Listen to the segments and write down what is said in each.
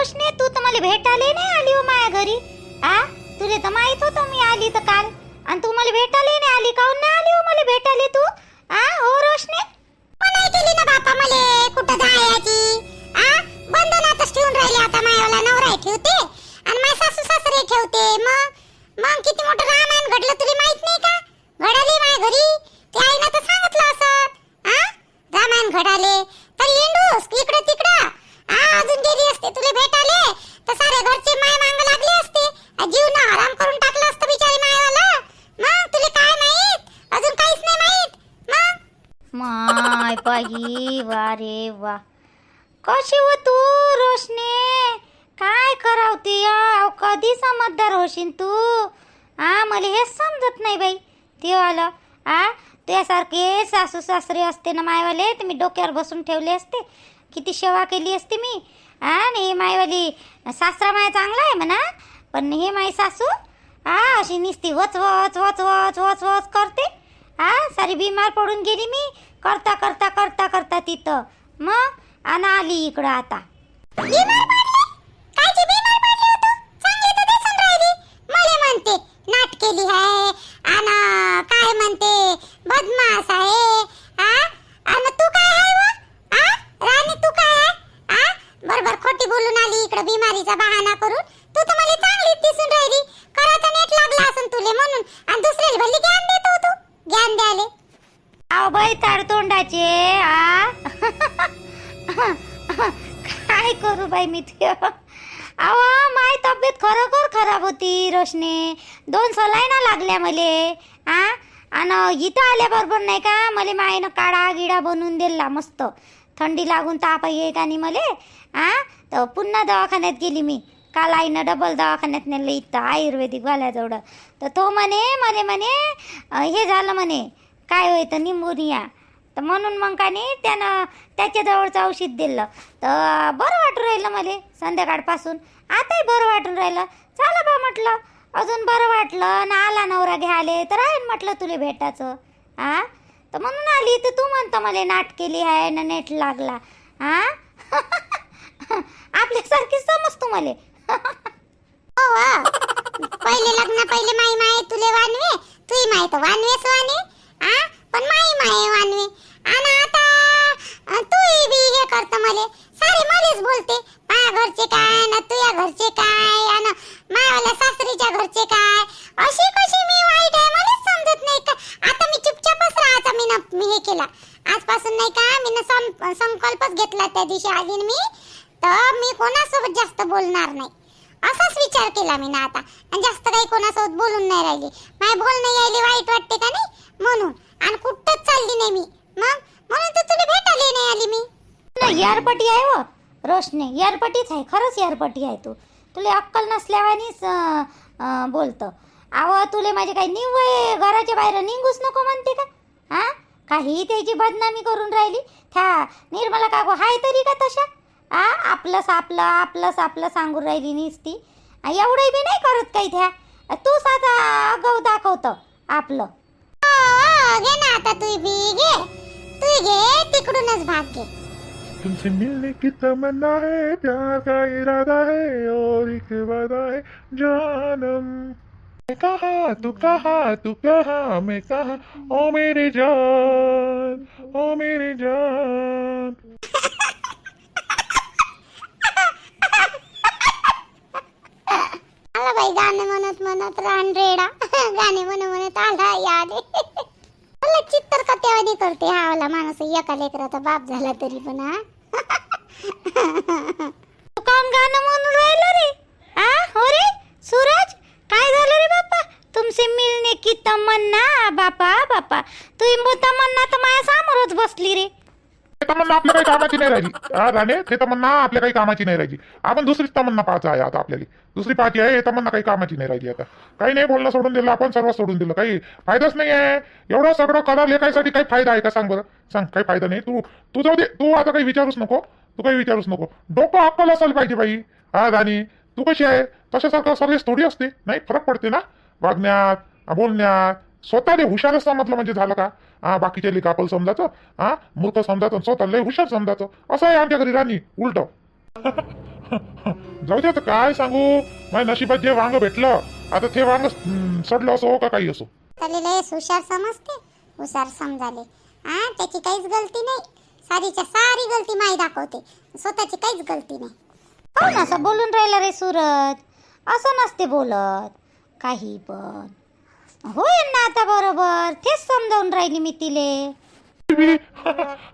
रोशनी तू तर मला भेटायला नाही आली हो माझ्या घरी. आ? तुला तर माहीत होतं मी आली तर काल. आणि तू मला भेटायला नाही आली काऊन हो? नाही आली हो मला भेटायला तू? आ? हो रोशनी? नाही केली ना बापा मले. कुठं जायची? आ? बंधनातच ठेवून राहिले आता मायाला नवरा ठेवते. आणि माझे सासू सासरे ठेवते. मग? मग किती मोठं रामायण घडलं तुला माहीत नाही का? घडाले माझ्या घरी. ते आईनं तर सांगितलं असत. आ? रामायण घडाले तर येंडूस इकडं तिकडं आ अजून गेली असते तुला भेटाले तर सारे घरचे माय मांग लागले असते आ, जीव ना आराम करून टाकलं असतं बिचारी मायावाला मग तुला काय माहीत अजून काहीच नाही माहीत मग माय बाई वा रे वा कशी हो तू रोशने? काय करावती अहो, कधी समजदार होशील तू? आ मला हेच समजत नाही बाई. ते आलं आ तुझ्यासारखे सासू सासरे असते ना मायवाले? तर मी डोक्यावर बसून ठेवले असते. किती सेवा केली असते मी. आ आणि हे मायवाली सासरा माय चांगला आहे म्हणा. पण हे माई सासू आ अशी निसती वच वच वच वच वच वच करते. आ सारी बिमार पडून गेली मी. करता करता करता करता तिथं. मग? आणि आली इकडं आता. चांगली केली आहे आणि काय म्हणते बदमाश आहे. आ? आणि तू काय आहे व? आ? राणी तू काय आहे बरोबर खोटी बोलून आली इकडे बिमारीचा बहाणा करून. तू तर मला चांगलीच दिसून राहिली. करायचा नेट लागला असन तुले म्हणून. आणि दुसऱ्याला भल्ली ज्ञान देतो तू. ज्ञान द्याले. अहो बाई तोंडाचे आ? काय करू बाई मी ते? अहो माय तब्येत खरोखर खराब होती रोशने. दोन सलाईना लागल्या मले आ? आणि इथं आल्याबरोबर नाही का मला मायनं काडा गिडा बनवून दिला मस्त. थंडी लागून ताप येत आणि मले आ? तर पुन्हा दवाखान्यात गेली मी. काल आईनं डबल दवाखान्यात नेलं इथं आयुर्वेदिक वाल्याजवळ. तर तो म्हणे मले म्हणे हे झालं म्हणे काय होतं निमोनिया. तर म्हणून मग का नाही त्यानं त्याच्याजवळचं औषध दिलं. तर बरं वाटून राहिलं मला संध्याकाळपासून. आताही बरं वाटून राहिलं. चला बा म्हटलं अजून बरं वाटलं ना आला नवरा घ्याले तर आहे म्हटलं तुला भेटायचं. आ? तर म्हणून आली तर तू म्हणतो मला नाट केली आहे ना नेट लागला. आ? आपल्यासारखी समजतो मला. हो वा. पहिले लग्न पहिले माई माय तुले वानवे तुही माय तर वानवेच वाने आ? पण माई माय वानवे. आणि आता अ, बी हे करतो मले. सारे मलेच बोलते माया घरचे काय ना तुझ्या घरचे काय? आणि मायावाल्या सासरीच्या घरचे काय? अशी कशी मी वाईट आहे मलाच समजत नाही का? आता मी चुपचापच राहायचा मी ना मी हे केला. आजपासून नाही का मी ना सं- संकल्पच घेतला त्या दिवशी आली मी. तर मी कोणासोबत जास्त बोलणार नाही. असाच विचार केला मी ना आता. आणि जास्त काही कोणासोबत बोलून नाही राहिली. माय बोलणं यायला वाईट वाटते का नाही? म्हणून. आणि कुठंच चालली नाही मी. मग? म्हणून तर तुला भेटायला नाही आली मी. ना यारपटी आहे व रोशने यारपटीच आहे. खरंच यारपटी आहे तू. तुला अक्कल नसल्यावानीच बोलतं. अहो तुले माझे काही निव्वय घराच्या बाहेर निघूच नको म्हणते का? हा? काही त्याची बदनामी करून राहिली? त्या निर्मला काकू हाय तरी का तशा? आ? आपलंच आपलं आपलंच आपलं सांगून राहिली नुसती. आ, एवढंही बी नाही करत काही त्या. तूच आता अगाऊ दाखवतं आपलं. हो, हो, घे ना आता तू बी घे. तू घे तिकडूनच भाग घे. तुमसे मिलने की तमन्ना है प्यार का इरादा है और एक वादा है जानम। मैं कहा तू कहा तू कहा मैं कहा ओ मेरे जान ओ मेरे जान। आला बाई गाणे म्हणत म्हणत रान रेडा गाणे म्हणत म्हणत आला याद मला चित्तर का करते? हा वाला माणूस एका लेकराचा बाप झाला तरी पण हा. तू गाणं म्हणून राहिलं रे. आ हो रे सूरज काय झालं रे बापा तुमसे मिलने की तमन्ना बापा बापा. तू तमन्ना तर माझ्या समोरच बसली रे. तमन्ना आपल्या काही कामाची नाही राहिली. हा राणे ते तमन्ना आपल्या काही कामाची नाही राहिली. आपण दुसरीच तमन्ना पाहत आहे आता आपल्याला. दुसरी पाहती आहे हे तमन्ना काही कामाची नाही राहिली आता. काही नाही बोलणं सोडून दिलं आपण सर्व सोडून दिलं. काही फायदाच नाही आहे. एवढं सगळं करा लेखायसाठी काही फायदा आहे का? सांग बरं. सांग काही फायदा नाही. तू तू जाऊ दे. तू आता काही विचारूच नको. तू काही विचारूच नको. डोकं अक्कल असायला पाहिजे बाई. हा राणी तू कशी आहे? तशासारखं सर्विस थोडी असते. नाही फरक पडते ना? वागण्यात बोलण्यात स्वतःले हुशारच समजलं म्हणजे झालं का? हा बाकीच्या लिकापल समजायचं? हा मूर्ख समजायचं स्वतः लय हुशार समजायचं. असं आहे आमच्या घरी राणी उलट. जाऊ दे काय सांगू? माझ्या नशिबात जे वांग भेटलं आता ते वांग सडलं असो का काही असो. हुशार समजते हुशार समजाले. हा त्याची काहीच गलती नाही. सारीच्या सारी गलती माई दाखवते. स्वतःची काहीच गलती नाही. काऊन असं बोलून राहिला रे सूरज असं नसते बोलत. काही पण. होईल ना आता बरोबर. तेच समजावून राहिली मी तिले.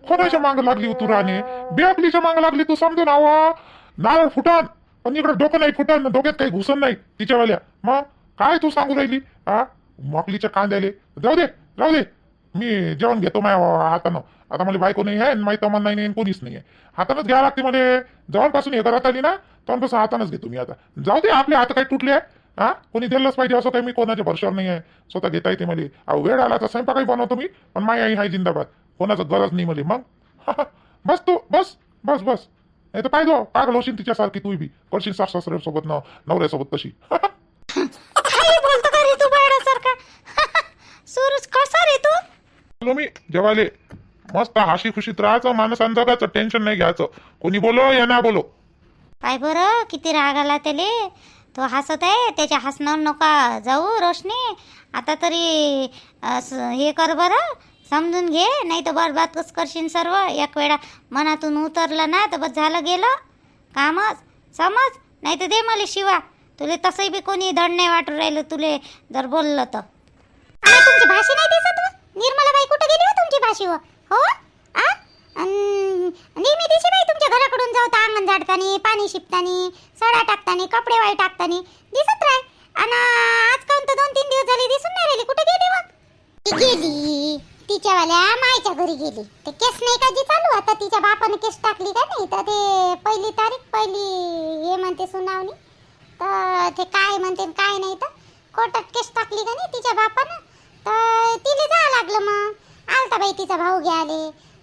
कोणाच्या मांग लागली हो तू राणे. बेअकलीच्या मांग लागली तू समजून आवा. नारळ फुटान पण इकडे डोकं नाही फुटान डोक्यात काही घुसन नाही तिच्यावाल्या. मग काय तू सांगू राहिली? हा मकलीच्या कांद्याले. जाऊ दे जाऊ दे. मी जेवण घेतो माझ्या हातानं. आता मला बायको नाही आहे माहीत तमन नाही कोणीच नाही आहे. हातानंच घ्यावं लागते मला. जवळपासून हे करत आली ना तेव्हापासून हातानंच घेतो मी आता. जाऊ दे आपले हात काही तुटले. आहे हा? कोणी दिलंच पाहिजे असं काही मी कोणाच्या भरशावर नाही आहे स्वतः घेता येते मला अहो वेळ आला तर स्वयंपाकही बनवतो मी पण माई आई हाय जिंदाबाद. कोणाचं गरज नाही मला मग? बस तू बस बस बस. नाही तर पाहिजे पागल होशील तिच्यासारखी तू बी. करशील सास सासऱ्यासोबत न नवऱ्यासोबत तशी. मी जेवाले मस्त हाशी खुशीत राहायचं माणसानं जगाचं टेन्शन नाही घ्यायचं. कोणी बोलो या ना बोलो. काय बरं किती राग आला त्याले. तो हसत आहे त्याच्या हसण्यावर नका जाऊ रोशनी. आता तरी असं हे कर बरं समजून घे नाही तर बरबादच करशील सर्व. एक वेळा मनातून उतरलं ना तर बस झालं गेलं. कामच समज नाही तर दे मला शिवा. तुले तसंही बी कोणी धड नाही वाटू राहिलं तुले जर बोललं तर. तुमची भाषी नाही दिसत निर्मला निर्मलाबाई कुठे गेली हो तुमची भाषी हो? नेहमी दिशी बाई तुमच्या घराकडून जाऊ तर अंगण झाडतानी पाणी शिपतानी सडा टाकतानी कपडे वाई टाकतानी. दिसत राय आणि आज काऊन तर दोन तीन दिवस झाले दिसून नाही राहिली. कुठे गेली मग? ती गेली. तिच्यावाल्या मायच्या घरी गेली. ते केस नाही का जी चालू? आता तिच्या बापाने केस टाकली का नाही? तर ते पहिली तारीख पहिली हे म्हणते सुनावणी. तर ते काय म्हणते काय नाही तर कोर्टात केस टाकली का नाही तिच्या बापानं? तर तिला जा लागलं मग. आलता बाई तिचा भाऊ घ्याले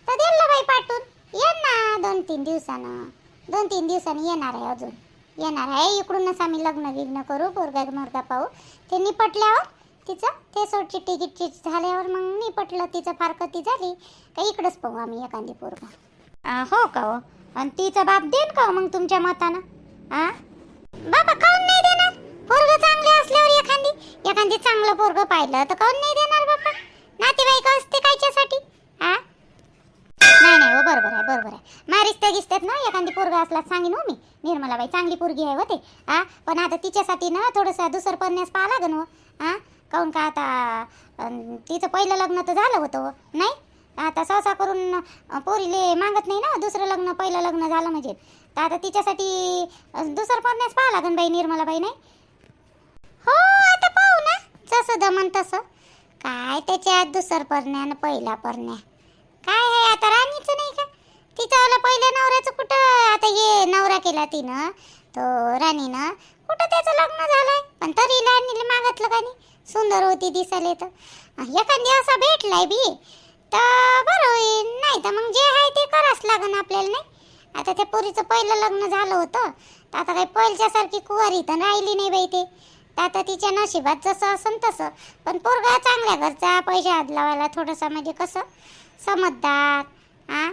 तर दिलं बाई पाठवून. ये ना दोन तीन दिवसानं. दोन तीन दिवसांनी येणार आहे अजून. येणार आहे. इकडूनच आम्ही लग्न विग्न करू पोरगा मोरगा पाहू. ते निपटल्यावर तिचं ते सोडची तिकीटची झाल्यावर मग निपटलं तिचं फारकती झाली. का इकडंच पाहू आम्ही एखादी पोरगा. हो का हो? आणि तिचा बाप देईन का हो मग तुमच्या मतानं? आ? बाबा काऊन नाही देणार? पोरग चांगले असल्यावर एखादी एखादी चांगलं पोरग पाहिलं तर काऊन नाही देणार बाबा? नातेवाईक असते कायच्यासाठी? आ? नाही नाही हो बरोबर आहे बरोबर आहे. मारिस्ते गिसतात ना एखादी पोरगा असला सांगेन हो मी निर्मलाबाई चांगली पोरगी आहे होते हा पण आता तिच्यासाठी ना थोडंसं दुसरं पडण्यास पाहा लागन हो. हा काऊन का आता तिचं पहिलं लग्न तर झालं होतं हो. नाही? आता सहसा करून पोरीले मागत नाही ना दुसरं लग्न पहिलं लग्न झालं म्हणजे. तर आता तिच्यासाठी दुसरं पडण्यास पाहा लागन बाई निर्मलाबाई नाही? हो आता पाहू ना जसं दमन तसं. काय त्याच्यात दुसरं परण्या पहिला परण्या काय आहे आता राणीचं नाही का तिच्यावाला पहिल्या नवऱ्याचं कुठं आता ये नवरा केला तिनं तो राणीनं. कुठं त्याचं लग्न झालंय? पण तरी राणीला मागतलं का नाही? सुंदर होती दिसायला तर. एखादी असा भेटलाय बी तर बरं होईल. नाही तर मग जे आहे ते करावंच लागन आपल्याला नाही? आता त्या पोरीचं पहिलं लग्न झालं होतं. तर आता काही पहिल्यासारखी कुवारी तर राहिली नाही बाई ते. तर आता तिच्या नशिबात जसं असन तसं. पण पोरगा चांगल्या घरचा पैसे हात लावायला थोडंसं म्हणजे कसं? समजदार हां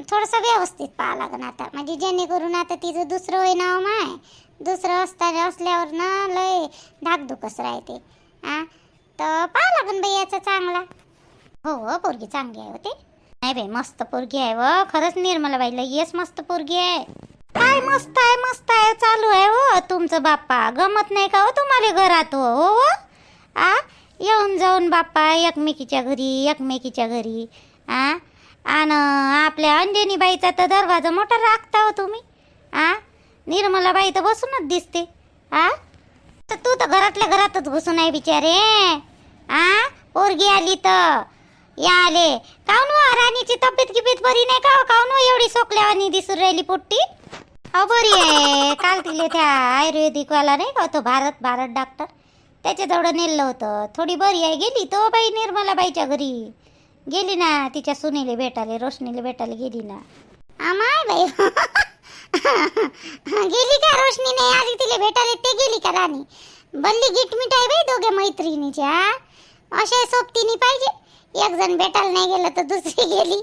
थोडंसं व्यवस्थित पाहा लागन आता. म्हणजे जेणेकरून आता तिचं दुसरं होय नाव माय दुसरं असता असल्यावर ना लय धाकधुकच राहते. हां तर पाहा लागन बाई याचा चांगला. हो हो पोरगी चांगली आहे होते नाही बाई मस्त पोरगी आहे व. खरंच निर्मला बाईला येस मस्त पोरगी आहे. काय मस्त आहे मस्त आहे चालू आहे हो. तुमचं बाप्पा गमत नाही का हो तुम्हाला घरात हो हो हो? आ? येऊन जाऊन बाप्पा एकमेकीच्या घरी एकमेकीच्या घरी. आ? आणि आपल्या अंजनी बाईचा तर दरवाजा मोठा राखता हो तुम्ही. आ? निर्मला बाई तर बसूनच दिसते. आ? तर तू तर घरातल्या घरातच घुसून आहे बिचारे. आ? पोरगी आली तर. या आले. काऊन राणीची तब्येत गिबेत बरी नाही का हो? काऊन एवढी सोकल्यावानी दिसून राहिली पोट्टी? हो बरी आहे. काल तिले त्या आयुर्वेदिकवाला नाही का हो तो भारत भारत डॉक्टर त्याच्याजवळ नेलं होतं. थोडी बरी आहे. गेली तो बाई निर्मला बाईच्या घरी. गेली ना तिच्या सुनेले भेटाले रोशनीले भेटायला गेली ना. आमाय बाई. गेली का रोशनी? नाही आली तिला भेटायला ते गेली का राणी? बल्ली गिट मिठाई बाई दोघे मैत्रिणीच्या अशा सोबतीने पाहिजे. एक जण भेटायला नाही गेलं तर दुसरी गेली.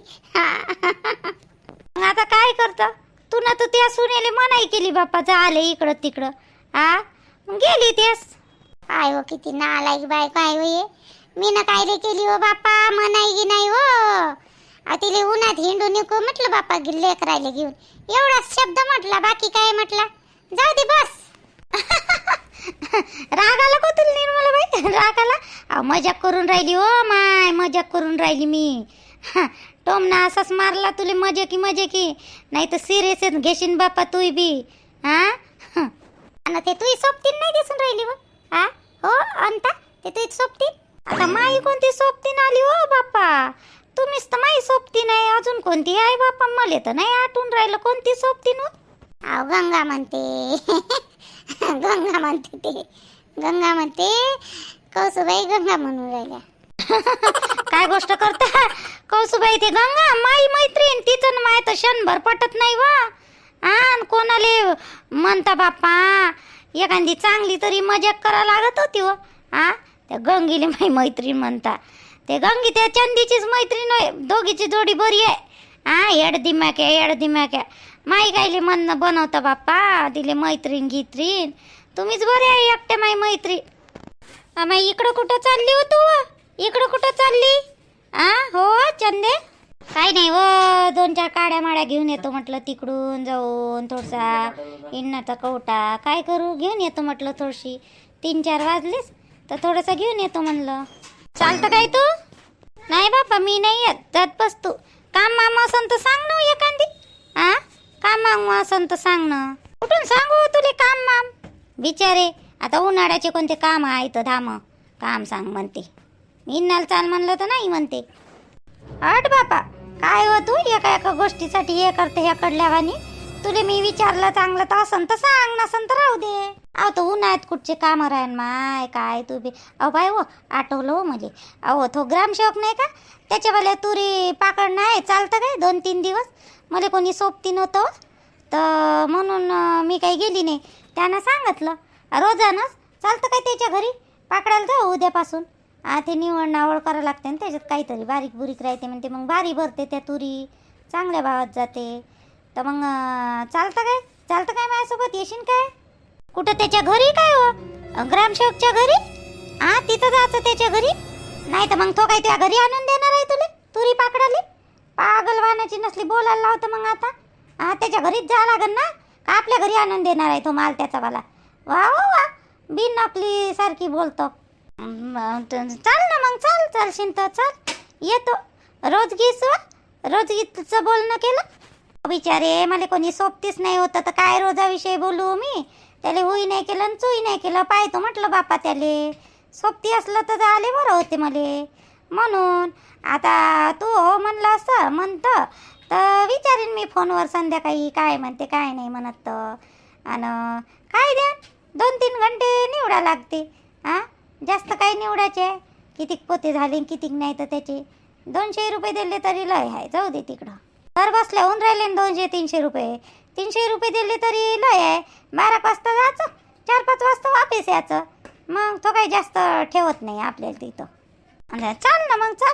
मग आता काय करतं? तू ना तर त्या सुनेले मनाई केली बाप्पा झाले इकडं तिकडं. आ? मग गेली तेच. काय हो किती नालायक बायको आहे हो हे मी ना कायले केली हो बापा मनाई गी नाही हो. आ तिले उन्हात हिंडू निको म्हटलं बापा गिल्ले लेकरायला घेऊन. एवढाच शब्द म्हटला बाकी काय म्हटला? जाऊ दे बस. राग आला को तुला निर्मला बाई राग आला अहो, मजाक करून राहिली हो माय मजाक करून राहिली मी. हा, टोमना असाच मारला तुले मजे की मजे की नाही तर सिरियस घेशीन बापा तू बी. हा आणि ते तुही सोबतीन नाही दिसून राहिली हो. हा हो अंता ते तुही सोबतीन? आता माई कोणती सोबतीन आली हो बाप्पा? तुम्हीच तर माई सोबती नाही अजून कोणती आहे बाप्पा? मले तर नाही आठवून राहिलं कोणती सोबतीन हो अहो गंगा म्हणते. गंगा म्हणते ते. गंगा म्हणते कौसुबाई गंगा म्हणून राहिल्या. काय गोष्ट करता? कौसुबाई ते गंगा माई मैत्रीण तिचं माय तर क्षणभर पटत नाही वा. आन कोणाले म्हणता बाप्पा एखादी चांगली तरी मजाक करा लागत होती व. आ? त्या गंगीले माई मैत्रीण म्हणता. ते गंगी त्या चंदीचीच मैत्रीण आहे. दोघीची जोडी बरी आहे. हा येड दिमाक्या येड दिमाक आहे माई गायले म्हणणं बनवता बाप्पा दिले मैत्रीण गित्रीण. तुम्हीच बरे आहे एकट्या माई मैत्रीण आम्ही इकडं कुठं चालली हो तू? इकडं कुठं चालली? आ हो चंदे? काही नाही व दोन चार काड्या माड्या घेऊन येतो म्हटलं तिकडून जाऊन थोडसा. इन्नाचा कवटा काय करू? घेऊन येतो म्हटलं थोडीशी. तीन चार वाजलेस तर थोडंसं घेऊन येतो म्हणलं. चालतं काय तू? नाही बापा मी नाही येत. जात बस तू. काम मामा असन तर सांग ना हो एखादी. आ? काम मामा असन तर सांग ना. कुठून सांगू हो तुले काम माम? बिचारे आता उन्हाळ्याचे कोणते काम आहे तर धाम? काम सांग म्हणते. इन्नाला चाल म्हणलं तर नाही म्हणते. हट बापा काय हो तू? एका एका गोष्टीसाठी हे करते ह्या कडल्यावानी तुले मी विचारलं चांगलं तर असन तर सांग नसन तर राहू दे. अहो तो उन्हाळ्यात कुठचे काम राहीन माय? काय तू बी अहो बाय हो आठवलं हो म्हणजे अहो तो ग्रामसेवक नाही का? त्याच्यावाल्या तुरी पाकड नाही चालतं काय दोन तीन दिवस? मला कोणी सोबती नव्हतं हो. तर म्हणून मी काही गेली नाही. त्यानं सांगितलं रोजानंच चालतं काय त्याच्या घरी? पाकडायला जाऊ उद्यापासून. आ ते निवड नावळ करावं लागते ना त्याच्यात काहीतरी बारीक बुरीक राहते म्हणते मग बारी भरते त्या तुरी चांगल्या भावात जाते. तर मग चालतं काय? चालतं काय माझ्यासोबत? येशील काय? कुठं त्याच्या घरी काय हो? ग्रामसेवकच्या घरी? हा तिथं जायचं त्याच्या घरी? नाही तर मग तो काय त्या घरी आणून देणार आहे तुले? तुरी पाकडाली? पागल वाहनाची नसली बोलायला लावतं मग आता. हा त्याच्या घरीच जा लागन ना? का आपल्या घरी आणून देणार आहे तो माल त्याचा वाला? वा वा वा. बिन आपली सारखी बोलतो. म, चाल ना मग चाल चालशील तर चाल. येतो. रोज गीस रोज गीतचं बोलणं केलं. बिचारे मला कोणी सोबतीच नाही होतं. तर काय रोजाविषयी बोलू मी? त्याले हुई नाही केलं आणि चोई नाही केलं. पाहतो म्हटलं बापा त्याले. सोबती असलं तर आले बरं होते मले. म्हणून आता तू हो म्हणलं असं म्हणतं. तर विचारीन मी फोनवर संध्याकाळी काय म्हणते काय नाही म्हणत तर. आणि काय द्या? दोन तीन घंटे निवडा लागते. हां जास्त काही निवडायचे? कितीक पोते झाले कितीक नाही तर त्याचे? दोनशे रुपये दिले तरी लय आहे जाऊ दे तिकडं. घर बसल्या होऊन राहिले दोनशे तीनशे रुपये. तीनशे रुपये दिले तरी लय आहे. बारा वाजता जायचं. चार पाच वाजता वापस यायचं. मग तो काही जास्त ठेवत नाही आपल्याला तिथं. चाल ना मग चाल.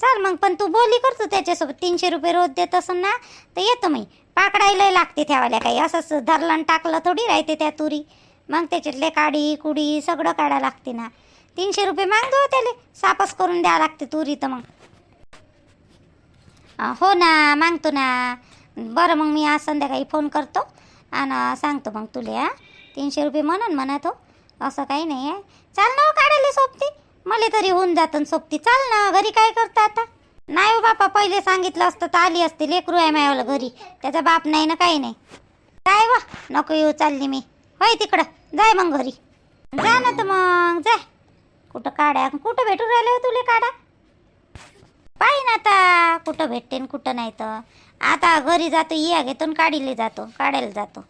चाल मग पण तू बोली करतो त्याच्यासोबत. तीनशे रुपये रोज देत असं ना तर येतो मी. पाकडायला लागते ठेवायला काही. असंच धरलं आणि टाकलं थोडी राहते त्या तुरी. मग त्याच्यातले काडी कुडी सगळं काढायला लागते ना. तीनशे रुपये मागतो त्याला. त्याले सापस करून द्यावं लागते तुरी तर मग. हो ना मागतो ना. बरं मग मी आज संध्याकाळी फोन करतो आणि सांगतो मग तुले हा तीनशे रुपये म्हणून म्हणत. हो असं काही नाही आहे चाल ना हो काढायला सोबती. मला तरी होऊन जातं सोबती. चाल ना घरी काय करता आता? नाही हो बापा पहिले सांगितलं असतं तर आली असते लेकरू आहे मायावाला घरी. त्याचा बाप नाही ना काही नाही. काय वा नको येऊ चालली मी. होय तिकडं. जाय मग घरी. जा ना तर मग जा. कुठं काढा? कुठं भेटून राहिले हो तुले काढा? पाहि ना आता. कुठं भेटते कुठं नाही तर. आता घरी जातो या घेतो न काढीले जातो काढायला जातो.